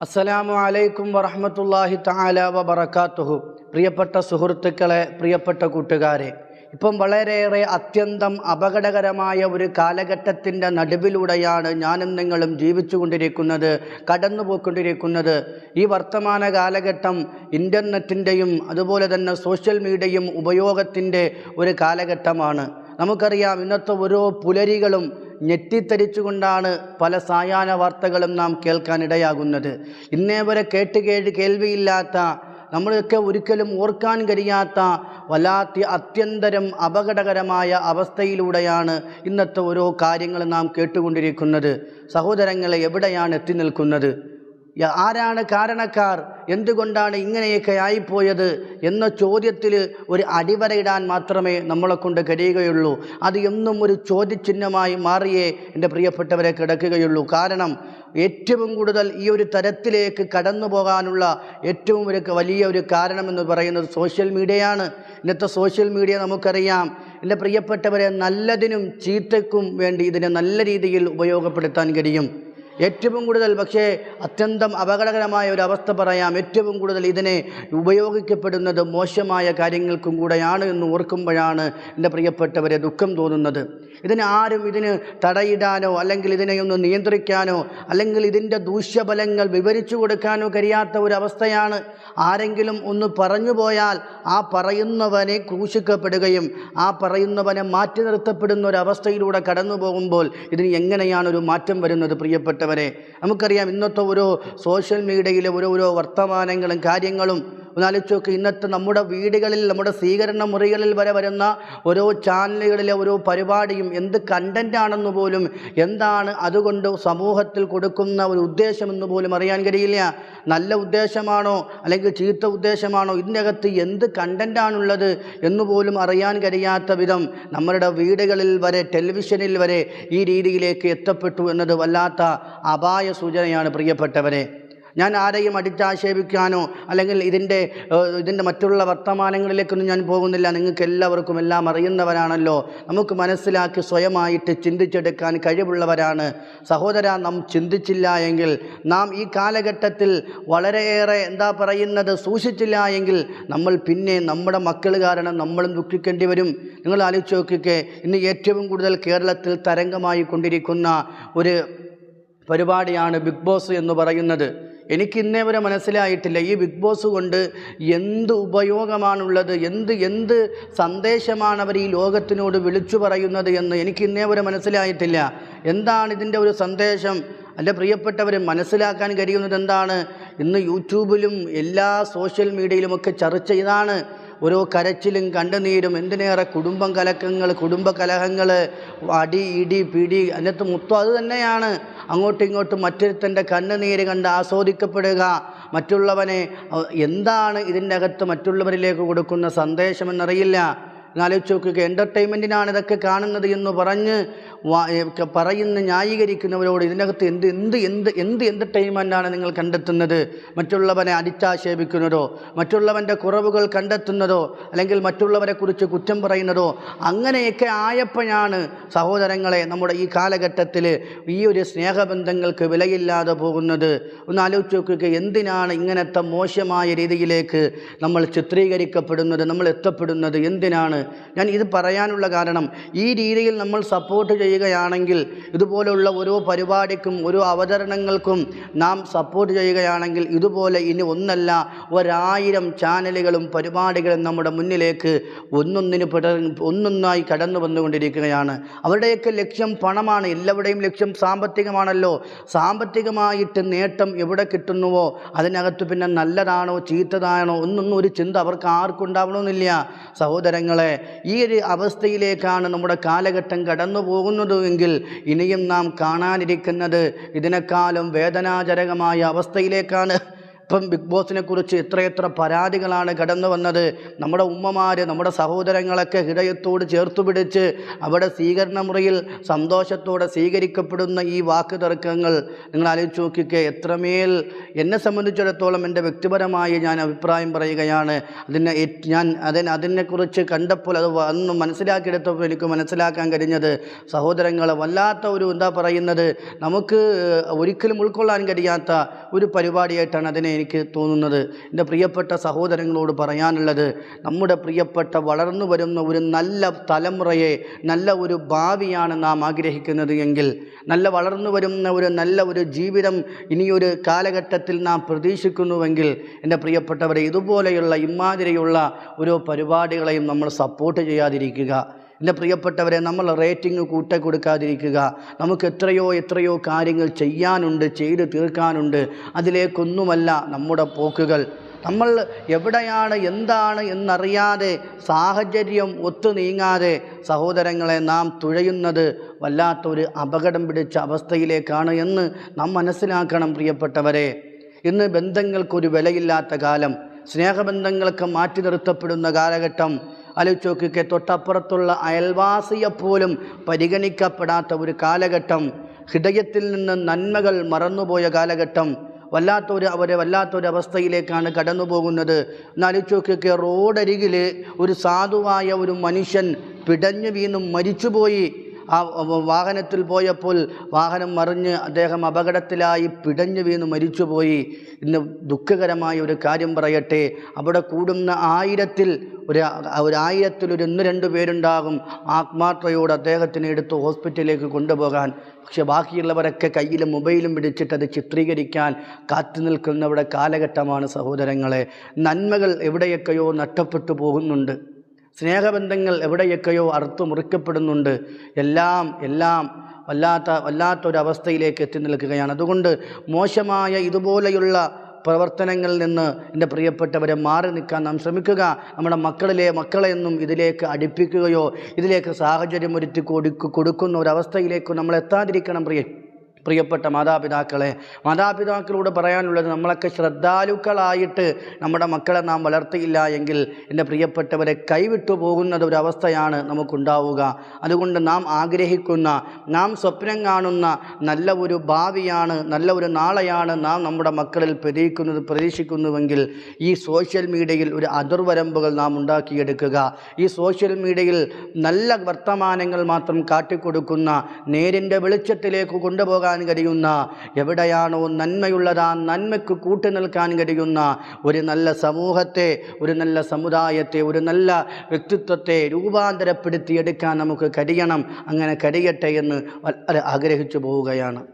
അസ്സലാമു അലൈക്കും വറഹമത്തല്ലാഹി തആല വബറകാതുഹു പ്രിയപ്പെട്ട സുഹൃത്തുക്കളെ പ്രിയപ്പെട്ട കൂട്ടുകാരെ ഇപ്പം വളരെയേറെ അത്യന്തം അപകടകരമായ ഒരു കാലഘട്ടത്തിന്റെ നടുവിലൂടെയാണ് ഞാനും നിങ്ങളും ജീവിച്ചു ജീവിച്ചുകൊണ്ടിരിക്കുന്നത് കടന്നുപോയിക്കൊണ്ടിരിക്കുന്നത്. ഈ വർത്തമാന കാലഘട്ടം ഇന്റർനെറ്റിന്റെയും അതുപോലെ തന്നെ സോഷ്യൽ മീഡിയയും ഉപയോഗത്തിന്റെ ഒരു കാലഘട്ടമാണ്. നമുക്കറിയാം ഇന്നത്തെ ഓരോ പുലരികളും ഞെട്ടിത്തരിച്ചുകൊണ്ടാണ് പല സായാഹ്ന വാർത്തകളും നാം കേൾക്കാനിടയാകുന്നത് ഇന്നേ വരെ കേട്ട് കേട്ട് കേൾവിയില്ലാത്ത നമ്മളൊക്കെ ഒരിക്കലും ഓർക്കാൻ കഴിയാത്ത വല്ലാത്ത അത്യന്തരം അപകടകരമായ അവസ്ഥയിലൂടെയാണ് ഇന്നത്തെ ഓരോ കാര്യങ്ങൾ നാം കേട്ടുകൊണ്ടിരിക്കുന്നത്. സഹോദരങ്ങളെ എവിടെയാണ് എത്തി നിൽക്കുന്നത്? ആരാണ് കാരണക്കാർ? എന്തുകൊണ്ടാണ് ഇങ്ങനെയൊക്കെ ആയിപ്പോയത്? എന്ന ചോദ്യത്തിൽ ഒരു അടിവരയിടാൻ മാത്രമേ നമ്മളെ കൊണ്ട് കഴിയുകയുള്ളൂ. അത് എന്നും ഒരു ചോദ്യചിഹ്നമായി മാറിയേ എന്റെ പ്രിയപ്പെട്ടവരെ കിടക്കുകയുള്ളൂ. കാരണം ഏറ്റവും കൂടുതൽ ഈ ഒരു തരത്തിലേക്ക് കടന്നു പോകാനുള്ള ഏറ്റവും ഒരു വലിയ ഒരു കാരണമെന്ന് പറയുന്നത് സോഷ്യൽ മീഡിയയാണ്. ഇന്നത്തെ സോഷ്യൽ മീഡിയ നമുക്കറിയാം. എന്റെ പ്രിയപ്പെട്ടവരെ നല്ലതിനും ചീത്തയ്ക്കും വേണ്ടി ഇതിനെ നല്ല രീതിയിൽ ഉപയോഗപ്പെടുത്താൻ കഴിയും. ഏറ്റവും കൂടുതൽ പക്ഷേ അത്യന്തം അപകടകരമായ ഒരു അവസ്ഥ പറയാം. ഏറ്റവും കൂടുതൽ ഇതിനെ ഉപയോഗിക്കപ്പെടുന്നത് മോശമായ കാര്യങ്ങൾക്കും കൂടെയാണ് എന്ന് ഓർക്കുമ്പോഴാണ് എന്റെ പ്രിയപ്പെട്ടവരെ ദുഃഖം തോന്നുന്നത്. ഇതിന് ആരും ഇതിന് തടയിടാനോ അല്ലെങ്കിൽ ഇതിനെ ഒന്ന് നിയന്ത്രിക്കാനോ അല്ലെങ്കിൽ ഇതിന്റെ ദൂഷ്യഫലങ്ങൾ വിവരിച്ചു കൊടുക്കാനോ കഴിയാത്ത ഒരു അവസ്ഥയാണ് ആരെങ്കിലും ഒന്ന് പറഞ്ഞു പോയാൽ ആ പറയുന്നവനെ ക്രൂശിക്കപ്പെടുകയും ആ പറയുന്നവനെ മാറ്റി നിർത്തപ്പെടുന്ന ഒരു അവസ്ഥയിലൂടെ കടന്നു പോകുമ്പോൾ ഇതിന് എങ്ങനെയാണ് ഒരു മാറ്റം വരുന്നത് പ്രിയപ്പെട്ടവരെ നമുക്കറിയാം ഇന്നത്തെ ഓരോ സോഷ്യൽ മീഡിയയിലെ ഓരോരോ വർത്തമാനങ്ങളും കാര്യങ്ങളും ഒന്നാലോചിച്ച് നോക്ക് ഇന്നത്തെ നമ്മുടെ വീടുകളിൽ നമ്മുടെ സ്വീകരണ മുറികളിൽ വരെ വരുന്ന ഓരോ ചാനലുകളിലെ ഓരോ പരിപാടിയും എന്ത് കണ്ടന്റ് ആണെന്ന് പോലും എന്താണ് അതുകൊണ്ട് സമൂഹത്തിൽ കൊടുക്കുന്ന ഒരു ഉദ്ദേശമെന്ന് പോലും അറിയാൻ കഴിയില്ല. നല്ല ഉദ്ദേശമാണോ അല്ലെങ്കിൽ ചീത്ത ഉദ്ദേശമാണോ ഇതിനകത്ത് എന്ത് കണ്ടന്റാണുള്ളത് എന്ന് പോലും അറിയാൻ കഴിയാത്ത വിധം നമ്മളുടെ വീടുകളിൽ വരെ ടെലിവിഷനിൽ വരെ ഈ രീതിയിലേക്ക് എത്തപ്പെട്ടു എന്നത് വല്ലാത്ത അപായ സൂചനയാണ് പ്രിയപ്പെട്ടവരെ. ഞാൻ ആരെയും അടിച്ചാക്ഷേപിക്കാനോ അല്ലെങ്കിൽ ഇതിന്റെ ഇതിന്റെ മറ്റുള്ള വർത്തമാനങ്ങളിലേക്കൊന്നും ഞാൻ പോകുന്നില്ല. നിങ്ങൾക്ക് എല്ലാവർക്കും എല്ലാം അറിയുന്നവരാണല്ലോ. നമുക്ക് മനസ്സിലാക്കി സ്വയമായിട്ട് ചിന്തിച്ചെടുക്കാൻ കഴിവുള്ളവരാണ്. സഹോദര നാം ചിന്തിച്ചില്ല എങ്കിൽ നാം ഈ കാലഘട്ടത്തിൽ വളരെയേറെ എന്താ പറയുന്നത് സൂക്ഷിച്ചില്ല എങ്കിൽ നമ്മൾ പിന്നെ നമ്മുടെ മക്കൾ കാരണം നമ്മളും ദുഃഖിക്കേണ്ടി വരും. നിങ്ങൾ ആലോചിച്ച് നോക്കിക്കേ ഇന്ന് ഏറ്റവും കൂടുതൽ കേരളത്തിൽ തരംഗമായി കൊണ്ടിരിക്കുന്ന ഒരു പരിപാടിയാണ് ബിഗ് ബോസ് എന്ന് പറയുന്നത്. എനിക്ക് ഇന്നേ വരെ മനസ്സിലായിട്ടില്ല. ഈ ബിഗ് ബോസ് കൊണ്ട് എന്ത് ഉപയോഗമാണുള്ളത് എന്ത് എന്ത് സന്ദേശമാണ് അവർ ഈ ലോകത്തിനോട് വിളിച്ചു പറയുന്നത് എന്ന് എനിക്ക് ഇന്നേ വരെ മനസ്സിലായിട്ടില്ല. എന്താണ് ഇതിന്റെ ഒരു സന്ദേശം? എന്റെ പ്രിയപ്പെട്ടവർ മനസ്സിലാക്കാൻ കഴിയുന്നത് എന്താണ്? ഇന്ന് യൂട്യൂബിലും എല്ലാ സോഷ്യൽ മീഡിയയിലുമൊക്കെ ചർച്ച ഇതാണ് ഓരോ കരച്ചിലും കണ്ടുനീരും എന്തിനേറെ കുടുംബം കലക്കങ്ങൾ കുടുംബ കലഹങ്ങൾ അടി ഇടി പിടി അതിനകത്ത് മൊത്തം അത് തന്നെയാണ്. അങ്ങോട്ടും ഇങ്ങോട്ടും മറ്റൊരുത്തന്റെ കണ്ണുനീര് കണ്ട് ആസ്വദിക്കപ്പെടുക. മറ്റുള്ളവനെ എന്താണ് ഇതിന്റെ അകത്ത് മറ്റുള്ളവരിലേക്ക് കൊടുക്കുന്ന സന്ദേശമെന്നറിയില്ല. എന്നാലോചിച്ച് നോക്കുക എന്റർടൈൻമെന്റിനാണ് ഇതൊക്കെ കാണുന്നത് എന്ന് പറഞ്ഞ് പറയുന്ന ന്യായീകരിക്കുന്നവരോട് ഇതിനകത്ത് എന്ത് എന്ത് എന്ത് എന്ത് എന്റർടൈൻമെന്റാണ് നിങ്ങൾ കണ്ടെത്തുന്നത്? മറ്റുള്ളവനെ അടിച്ചാക്ഷേപിക്കുന്നതോ മറ്റുള്ളവന്റെ കുറവുകൾ കണ്ടെത്തുന്നതോ അല്ലെങ്കിൽ മറ്റുള്ളവരെ കുറിച്ച് കുറ്റം പറയുന്നതോ അങ്ങനെയൊക്കെ ആയപ്പോഴാണ് സഹോദരങ്ങളെ നമ്മുടെ ഈ കാലഘട്ടത്തിൽ ഈ ഒരു സ്നേഹബന്ധങ്ങൾക്ക് വിലയില്ലാതെ പോകുന്നത്. ഒന്ന് ആലോചിച്ച് നോക്കുക എന്തിനാണ് ഇങ്ങനത്തെ മോശമായ രീതിയിലേക്ക് നമ്മൾ ചിത്രീകരിക്കപ്പെടുന്നത് നമ്മൾ എത്തപ്പെടുന്നത്? എന്തിനാണ്? ഞാൻ ഇത് പറയാനുള്ള കാരണം ഈ രീതിയിൽ നമ്മൾ സപ്പോർട്ട് ചെയ്യുകയാണെങ്കിൽ ഇതുപോലുള്ള ഓരോ പരിപാടിക്കും ഓരോ അവതരണങ്ങൾക്കും നാം സപ്പോർട്ട് ചെയ്യുകയാണെങ്കിൽ ഇതുപോലെ ഇനി ഒന്നല്ല ഒരായിരം ചാനലുകളും പരിപാടികളും നമ്മുടെ മുന്നിലേക്ക് ഒന്നൊന്നിന് പിട ഒന്നൊന്നായി കടന്നു വന്നുകൊണ്ടിരിക്കുകയാണ്. അവരുടെയൊക്കെ ലക്ഷ്യം പണമാണ് എല്ലാവരുടെയും ലക്ഷ്യം സാമ്പത്തികമാണല്ലോ. സാമ്പത്തികമായിട്ട് നേട്ടം എവിടെ കിട്ടുന്നുവോ അതിനകത്ത് പിന്നെ നല്ലതാണോ ചീത്തതാണോ ഒന്നൊന്നും ഒരു ചിന്ത അവർക്ക് ആർക്കും ഉണ്ടാവണമെന്നില്ല. സഹോദരങ്ങളെ ഈ ഒരു അവസ്ഥയിലേക്കാണ് നമ്മുടെ കാലഘട്ടം കടന്നു പോകുന്നത് എങ്കിൽ ഇനിയും നാം കാണാനിരിക്കുന്നത് ഇതിനേക്കാളും വേദനാജനകമായ അവസ്ഥയിലേക്കാണ്. ഇപ്പം ബിഗ് ബോസിനെ കുറിച്ച് എത്രയെത്ര പരാതികളാണ് കടന്നു വന്നത്. നമ്മുടെ ഉമ്മമാർ നമ്മുടെ സഹോദരങ്ങളൊക്കെ ഹൃദയത്തോട് ചേർത്ത് പിടിച്ച് അവിടെ സ്വീകരണ മുറിയിൽ സന്തോഷത്തോടെ സ്വീകരിക്കപ്പെടുന്ന ഈ വാക്ക് തർക്കങ്ങൾ നിങ്ങൾ ആലോചിച്ച് നോക്കിക്കേ. എത്രമേൽ എന്നെ സംബന്ധിച്ചിടത്തോളം എന്റെ വ്യക്തിപരമായി ഞാൻ അഭിപ്രായം പറയുകയാണ്. അതിനെ ഞാൻ അതിന് അതിനെക്കുറിച്ച് കണ്ടപ്പോൾ അത് അന്ന് മനസ്സിലാക്കിയെടുത്തപ്പോൾ എനിക്ക് മനസ്സിലാക്കാൻ കഴിഞ്ഞത് സഹോദരങ്ങളെ വല്ലാത്ത ഒരു എന്താ പറയുന്നത് നമുക്ക് ഒരിക്കലും ഉൾക്കൊള്ളാൻ കഴിയാത്ത ഒരു പരിപാടിയായിട്ടാണ് അതിനെ എനിക്ക് തോന്നുന്നത് എന്റെ പ്രിയപ്പെട്ട സഹോദരങ്ങളോട് പറയാനുള്ളത് നമ്മുടെ പ്രിയപ്പെട്ട വളർന്നു വരുന്ന ഒരു നല്ല തലമുറയെ നല്ല ഒരു ഭാവിയാണ് നാം ആഗ്രഹിക്കുന്നത് എങ്കിൽ നല്ല വളർന്നു വരുന്ന ഒരു നല്ല ഒരു ജീവിതം ഇനിയൊരു കാലഘട്ടത്തിൽ നാം പ്രതീക്ഷിക്കുന്നുവെങ്കിൽ എന്റെ പ്രിയപ്പെട്ടവരെ ഇതുപോലെയുള്ള ഇമാതിരിയുള്ള ഓരോ പരിപാടികളെയും നമ്മൾ സപ്പോർട്ട് ചെയ്യാതിരിക്കുക. എന്റെ പ്രിയപ്പെട്ടവരെ നമ്മൾ റേറ്റിംഗ് കൂട്ട കൊടുക്കാതിരിക്കുക നമുക്ക് എത്രയോ എത്രയോ കാര്യങ്ങൾ ചെയ്യാനുണ്ട് ചെയ്ത് തീർക്കാനുണ്ട്. അതിലേക്കൊന്നുമല്ല നമ്മുടെ പോക്കുകൾ. നമ്മൾ എവിടെയാണ് എന്താണ് എന്നറിയാതെ സാഹചര്യം ഒത്തു നീങ്ങാതെ സഹോദരങ്ങളെ നാം തുഴയുന്നത് വല്ലാത്തൊരു അപകടം പിടിച്ച അവസ്ഥയിലേക്കാണ് എന്ന് നാം മനസ്സിലാക്കണം പ്രിയപ്പെട്ടവരെ. ഇന്ന് ബന്ധങ്ങൾക്കൊരു വിലയില്ലാത്ത കാലം. സ്നേഹബന്ധങ്ങളൊക്കെ മാറ്റി നിർത്തപ്പെടുന്ന കാലഘട്ടം. ആലോചിച്ച് നോക്കിക്കെ തൊട്ടപ്പുറത്തുള്ള അയൽവാസിയെപ്പോലും പരിഗണിക്കപ്പെടാത്ത ഒരു കാലഘട്ടം. ഹൃദയത്തിൽ നിന്ന് നന്മകൾ മറന്നുപോയ കാലഘട്ടം. വല്ലാത്തൊരു അവരെ വല്ലാത്തൊരു അവസ്ഥയിലേക്കാണ് കടന്നു പോകുന്നത് നലിച്ചോക്കിക്ക് റോഡരികിൽ ഒരു സാധുവായ ഒരു മനുഷ്യൻ പിടഞ്ഞു വീണും മരിച്ചുപോയി. ആ വാഹനത്തിൽ പോയപ്പോൾ വാഹനം മറിഞ്ഞ് അദ്ദേഹം അപകടത്തിലായി പിടഞ്ഞു വീണ് മരിച്ചുപോയി. ഇന്ന് ദുഃഖകരമായ ഒരു കാര്യം പറയട്ടെ. അവിടെ കൂടുന്ന ആയിരത്തിൽ ഒരു ഒരു ആയിരത്തിൽ ഒരു ഒന്ന് രണ്ട് പേരുണ്ടാകും. ആത്മാർത്ഥയോട് അദ്ദേഹത്തിനെ എടുത്ത് ഹോസ്പിറ്റലിലേക്ക് കൊണ്ടുപോകാൻ. പക്ഷെ ബാക്കിയുള്ളവരൊക്കെ കയ്യിൽ മൊബൈലും പിടിച്ചിട്ട് അത് ചിത്രീകരിക്കാൻ കാത്തു നിൽക്കുന്നവിടെ കാലഘട്ടമാണ് സഹോദരങ്ങളെ. നന്മകൾ എവിടെയൊക്കെയോ നഷ്ടപ്പെട്ടു പോകുന്നുണ്ട്. സ്നേഹബന്ധങ്ങൾ എവിടെയൊക്കെയോ അറുത്തു മുറിക്കപ്പെടുന്നുണ്ട്. എല്ലാം എല്ലാം വല്ലാത്ത വല്ലാത്തൊരവസ്ഥയിലേക്ക് എത്തി നിൽക്കുകയാണ്. അതുകൊണ്ട് മോശമായ ഇതുപോലെയുള്ള പ്രവർത്തനങ്ങളിൽ നിന്ന് എന്റെ പ്രിയപ്പെട്ടവരെ മാറി നിൽക്കാൻ നാം ശ്രമിക്കുക. നമ്മുടെ മക്കളിലെ മക്കളെയൊന്നും ഇതിലേക്ക് അടുപ്പിക്കുകയോ ഇതിലേക്ക് സാഹചര്യം ഒരുത്തി കൊടുക്കു കൊടുക്കുന്ന ഒരവസ്ഥയിലേക്ക് നമ്മൾ എത്താതിരിക്കണം പ്രിയ പ്രിയപ്പെട്ട മാതാപിതാക്കളെ മാതാപിതാക്കളോട് പറയാനുള്ളത് നമ്മളൊക്കെ ശ്രദ്ധാലുക്കളായിട്ട് നമ്മുടെ മക്കളെ നാം വളർത്തിയില്ല എങ്കിൽ എന്റെ പ്രിയപ്പെട്ടവരെ കൈവിട്ടു പോകുന്നത് ഒരവസ്ഥയാണ് നമുക്കുണ്ടാവുക. അതുകൊണ്ട് നാം ആഗ്രഹിക്കുന്ന നാം സ്വപ്നം കാണുന്ന നല്ല ഒരു ഭാവിയാണ് നല്ല ഒരു നാളെയാണ് നാം നമ്മുടെ മക്കളിൽ പ്രതീക്ഷിക്കുന്നത് പ്രതീക്ഷിക്കുന്നുവെങ്കിൽ ഈ സോഷ്യൽ മീഡിയയിൽ ഒരു അതിർവരമ്പുകൾ നാം ഉണ്ടാക്കിയെടുക്കുക. ഈ സോഷ്യൽ മീഡിയയിൽ നല്ല വർത്തമാനങ്ങൾ മാത്രം കാട്ടിക്കൊടുക്കുന്ന നേരിന്റെ വെളിച്ചത്തിലേക്ക് കൊണ്ടുപോകാൻ കഴിയുന്ന എവിടെയാണോ നന്മയുള്ളത് ആ നന്മയ്ക്ക് കൂട്ടു നിൽക്കാൻ കഴിയുന്ന ഒരു നല്ല സമൂഹത്തെ ഒരു നല്ല സമുദായത്തെ ഒരു നല്ല വ്യക്തിത്വത്തെ രൂപാന്തരപ്പെടുത്തിയെടുക്കാൻ നമുക്ക് കഴിയണം. അങ്ങനെ കഴിയട്ടെ എന്ന് വളരെ ആഗ്രഹിച്ചു പോവുകയാണ്.